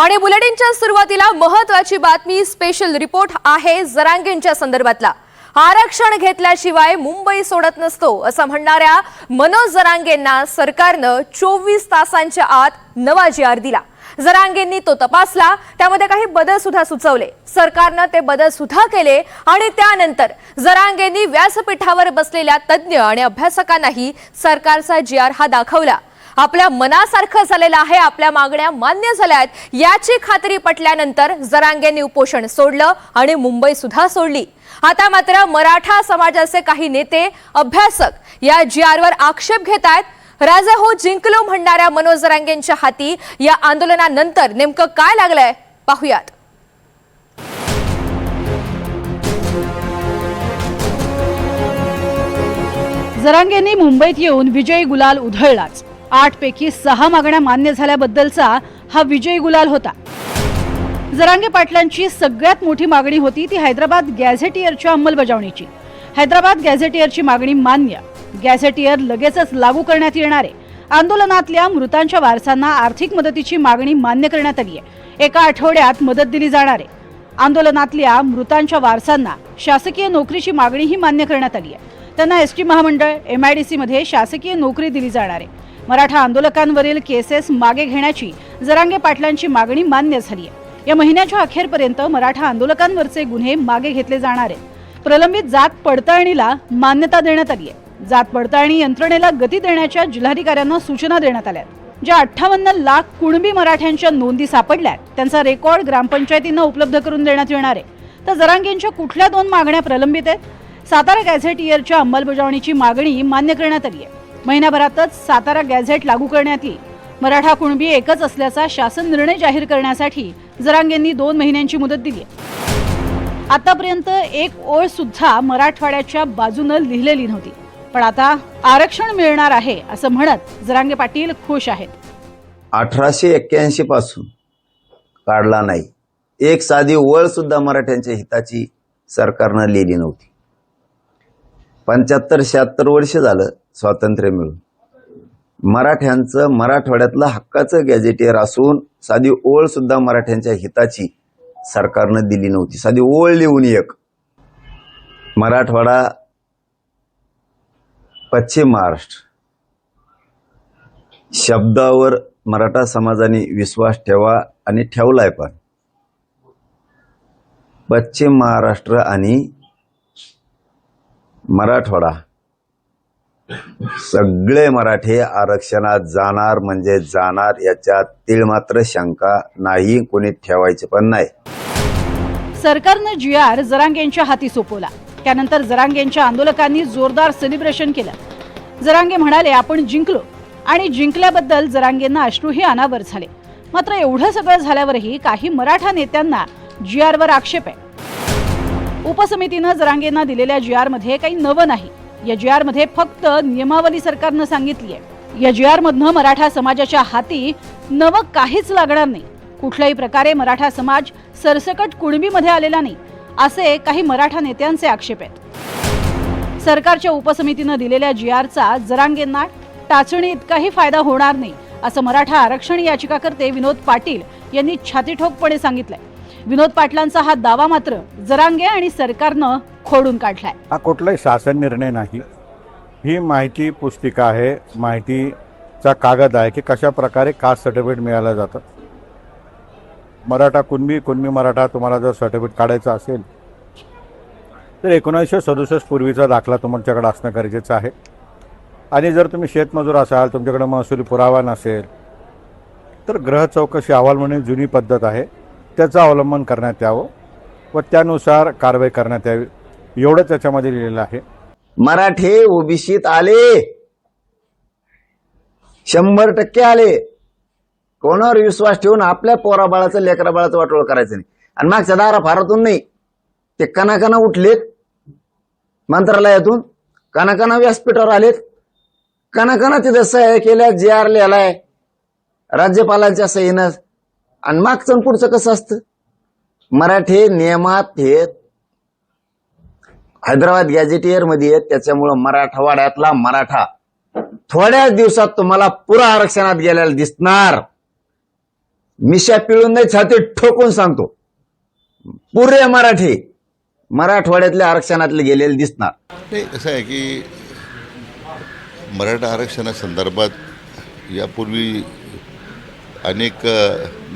आणि बुलेटिनच्या सुरुवातीला महत्वाची बातमी स्पेशल रिपोर्ट आहे जरांगेंच्या संदर्भातला. आरक्षण घेतल्याशिवाय मुंबई सोडत नसतो असं म्हणणाऱ्या मनोज जरांगेंना सरकारनं चोवीस तासांच्या आत नवा जी आर दिला. जरांगेंनी तो तपासला त्यामध्ये काही बदल सुद्धा सुचवले. सरकारनं ते बदल सुद्धा केले आणि त्यानंतर जरांगेंनी व्यासपीठावर बसलेल्या तज्ज्ञ आणि अभ्यासकांनाही सरकारचा जी आर हा दाखवला. आपल्या मनासारखं झालेलं आहे आपल्या मागण्या मान्य झाल्या आहेत. याची खात्री पटल्यानंतर जरांगेंनी उपोषण सोडलं आणि मुंबई सुद्धा सोडली. आता मात्र मराठा समाजाचे काही नेते अभ्यासक या जी आरवर आक्षेप घेत आहेत. राजा हो जिंकलो म्हणणाऱ्या मनोज जरांगेंच्या हाती या आंदोलनानंतर नेमकं काय लागलंय? पाहुयात. जरांगेंनी मुंबईत येऊन विजयी गुलाल उधळलाच. आठपैकी सहा मागण्या मान्य झाल्याबद्दलचा हा विजयी गुलाल होता. जरांगे पाटलांची सगळ्यात मोठी मागणी होती ती हैदराबाद गॅझेटियरच्या अंमलबजावणीची. हैदराबाद गॅझेटियरची मागणी मान्य. गॅझेटियर लगेचच लागू करण्यात येणार आहे. आंदोलनातल्या मृतांच्या वारसांना आर्थिक मदतीची मागणी मान्य करण्यात आली आहे. एका आठवड्यात मदत दिली जाणार आहे. आंदोलनातल्या मृतांच्या वारसांना शासकीय नोकरीची मागणीही मान्य करण्यात आली आहे. त्यांना एस टी महामंडळ एम आय डी सीमध्ये शासकीय नोकरी दिली जाणार आहे. मराठा आंदोलकांवरील केसेस मागे घेण्याची जरांगे पाटलांची मागणी मान्य झाली आहे या महिन्याच्या अखेरपर्यंत मराठा आंदोलकांवरचे गुन्हे मागे घेतले जाणार आहेत. प्रलंबित जात पडताळणीला मान्यता देण्यात आली आहे. जात पडताळणी यंत्रणेला गती देण्याच्या जिल्हाधिकाऱ्यांना सूचना देण्यात आल्या आहेत. ज्या अठ्ठावन्न लाख कुणबी मराठ्यांच्या नोंदी सापडल्या आहेत, त्यांचा रेकॉर्ड ग्रामपंचायतींना उपलब्ध करून देण्यात येणार आहे. तर जरांगेंच्या कुठल्या दोन मागण्या प्रलंबित आहेत? सातारा गॅझेट इयरच्या अंमलबजावणीची मागणी मान्य करण्यात आली आहे. महिन्याभरातच सातारा गॅझेट लागू करण्यात येईल. मराठा कुणबी एकच असल्याचा शासन निर्णय जाहीर करण्यासाठी जरांगेंनी दोन महिन्यांची मुदत दिली आतापर्यंत एक ओळ सुद्धा मराठवाड्याच्या बाजूनं लिहिलेली नव्हती. पण आता आरक्षण मिळणार आहे असं म्हणत जरांगे पाटील खुश आहेत. अठराशे एक्क्याऐंशी पासून काढला नाही. एक साधी ओळ सुद्धा मराठ्यांच्या हिताची सरकारनं लिहिली नव्हती. पंच्याहत्तर शहात्तर वर्ष झालं स्वातंत्र्य मिळून मराठ्यांचं मराठवाड्यातलं हक्काचं गॅजेटियर असून साधी ओळ सुद्धा मराठ्यांच्या हिताची सरकारनं दिली नव्हती. साधी ओळ लिहून एक. मराठवाडा पश्चिम महाराष्ट्र. शब्दावर मराठा समाजाने विश्वास ठेवा आणि ठेवलाय पण. पश्चिम महाराष्ट्र आणि मराठवाडा सगळे मराठे आरक्षणात जाणार म्हणजे जाणार याच्यात तीळ मात्र शंका नाही कोणी ठेवायचे पण नाही. सरकारनं जी आर जरांगेंच्या हाती सोपवला. त्यानंतर जरांगेंच्या आंदोलकांनी जोरदार सेलिब्रेशन केलं. जरांगे म्हणाले आपण जिंकलो. आणि जिंकल्याबद्दल जरांगेंना अश्रूही अनावर झाले. मात्र एवढं सगळं झाल्यावरही काही मराठा नेत्यांना जी आरवर आक्षेप आहे. उपसमितीनं जरांगेंना दिलेल्या जी आरमध्ये काही नवं नाही. या जी आरमध्ये फक्त नियमावली सरकारनं सांगितली आहे या जी आरमधनं मराठा समाजाच्या हाती नवं काहीच लागणार नाही. कुठल्याही प्रकारे मराठा समाज सरसकट कुणबीमध्ये आलेला नाही असे काही मराठा नेत्यांचे आक्षेप आहेत. सरकारच्या उपसमितीनं दिलेल्या जी आरचा जरांगेंना टाचणी इतकाही फायदा होणार नाही असं मराठा आरक्षण याचिकाकर्ते विनोद पाटील यांनी छातीठोकपणे सांगितलंय. विनोद पाटलांचा हा दावा मात्र जरांगे आणि सरकारनं खोडून काढलाय. हा कुठलाही शासन निर्णय नाही. ही माहिती पुस्तिका आहे. माहितीचा कागद आहे की कशा प्रकारे कास्ट सर्टिफिकेट मिळालं जातं. मराठा कुणबी कुणबी मराठा तुम्हाला जर सर्टिफिकेट काढायचं असेल तर एकोणीसशे सदुसष्ट पूर्वीचा दाखला तुमच्याकडे असणं गरजेचं आहे. आणि जर तुम्ही शेतमजूर असाल तुमच्याकडे महसुली पुरावा नसेल तर ग्रह चौकशी अहवाल म्हणून जुनी पद्धत आहे. त्याचं अवलंबन करण्यात यावं व त्यानुसार कारवाई करण्यात यावी. एवढं त्याच्यामध्ये लिहिलेलं आहे. मराठे ओबीसीत आले. शंभर टक्के आले. कोणावर विश्वास ठेवून आपल्या पोराबाळाचं लेकराबाळाचं वाटोळ करायचं नाही. आणि मागच्या दारा फारातून नाही. ते कणाकणा उठलेत मंत्रालयातून. कणाकणा व्यासपीठावर आलेत. कणाकणा तिथं सह्या केल्या जे आर लिहिलाय राज्यपालांच्या सहीनं आणि मागचं पुढचं कसं असतं? मराठे नियमात हे हैदराबाद गॅझेटियरमध्ये आहेत. त्याच्यामुळं मराठवाड्यातला मराठा थोड्याच दिवसात तुम्हाला पुरा आरक्षणात गेलेला दिसणार. मिशा पिळून नाही छाती ठोकून सांगतो. पुरे मराठी मराठवाड्यातल्या आरक्षणातले गेलेले दिसणार. नाही कसं आहे की मराठा आरक्षणासंदर्भात यापूर्वी अनेक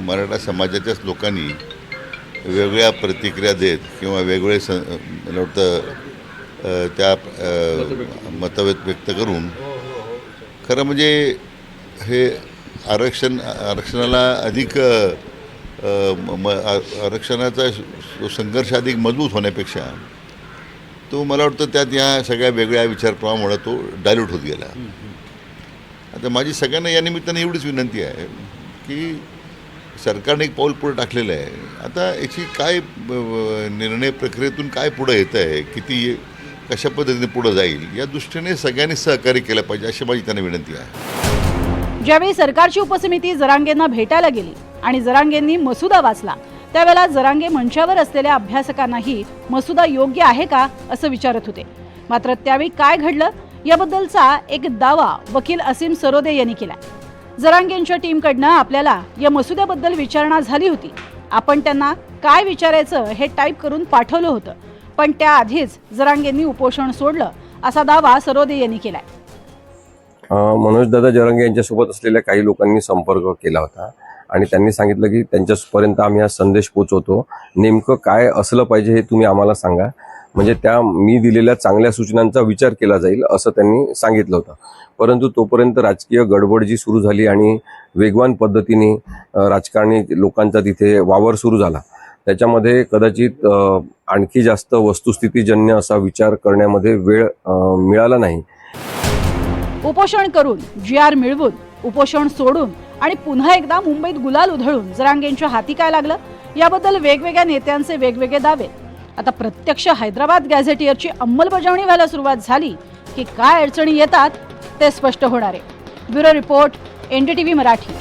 मराठा समाजाच्याच लोकांनी वेगळ्या प्रतिक्रिया देत किंवा वेगवेगळे स मला वाटतं त्या अ, मतं व्यक्त करून खरं म्हणजे हे आरक्षण आरक्षणाला अधिक म- आरक्षणाचा संघर्ष अधिक मजबूत होण्यापेक्षा तो मला वाटतं त्यात या सगळ्या वेगळ्या विचारप्रवाहामुळे तो डायल्यूट होत गेला. आता माझी सगळ्यांना या निमित्ताने एवढीच विनंती आहे. की सरकारने एक पाऊल पुढे टाकलेलं आहे. आता याची काय निर्णय प्रक्रियेतून काय पुढं येतं आहे किती कशा पद्धतीने पुढं जाईल या दृष्टीने सगळ्यांनी सहकार्य केलं पाहिजे अशी माझी त्यांना विनंती आहे. ज्यावेळी सरकारची उपसमिती जरांगेंना भेटायला गेली आणि जरांगेंनी मसुदा वाचला त्यावेळेला जरांगे मंचावर असलेल्या अभ्यासकांनाही मसुदा योग्य आहे का असं विचारत होते. मात्र त्यावेळी काय घडलं याबद्दलचा एक दावा वकील असीम सरोदे यांनी केला. जरांगेंच्या टीमकडनं आपल्याला या मसुद्याबद्दल विचारणा झाली होती. आपण त्यांना काय विचारायचं हे टाईप करून पाठवलं होतं. पण त्याआधीच जरांगेंनी उपोषण सोडलं असा दावा सरोदे यांनी केलाय. मनोजदादा जरांगे यांच्यासोबत असलेल्या काही लोकांनी संपर्क केला होता आणि त्यांनी सांगितलं की त्यांच्यापर्यंत आम्ही हा संदेश पोचवतो. नेमकं काय असलं पाहिजे हे तुम्ही आम्हाला सांगा. म्हणजे त्या मी दिलेल्या चांगल्या सूचनांचा विचार केला जाईल असं त्यांनी सांगितलं होतं. परंतु तोपर्यंत राजकीय गडबड जी सुरू झाली आणि वेगवान पद्धतीने राजकारणी लोकांचा तिथे वावर सुरू झाला. त्याच्यामध्ये कदाचित आणखी जास्त वस्तुस्थितीजन्य असा विचार करण्यामध्ये वेळ मिळाला नाही. उपोषण करून जी आर मिळवून उपोषण सोडून आणि पुन्हा एकदा मुंबईत गुलाल उधळून जरांगेंच्या हाती काय लागलं? याबद्दल वेगवेगळ्या नेत्यांचे वेगवेगळे दावे आता प्रत्यक्ष हैदराबाद गॅझेटियरची अंमलबजावणी व्हायला सुरुवात झाली की काय अडचणी येतात ते स्पष्ट होणार आहे. Bureau report NDTV Marathi.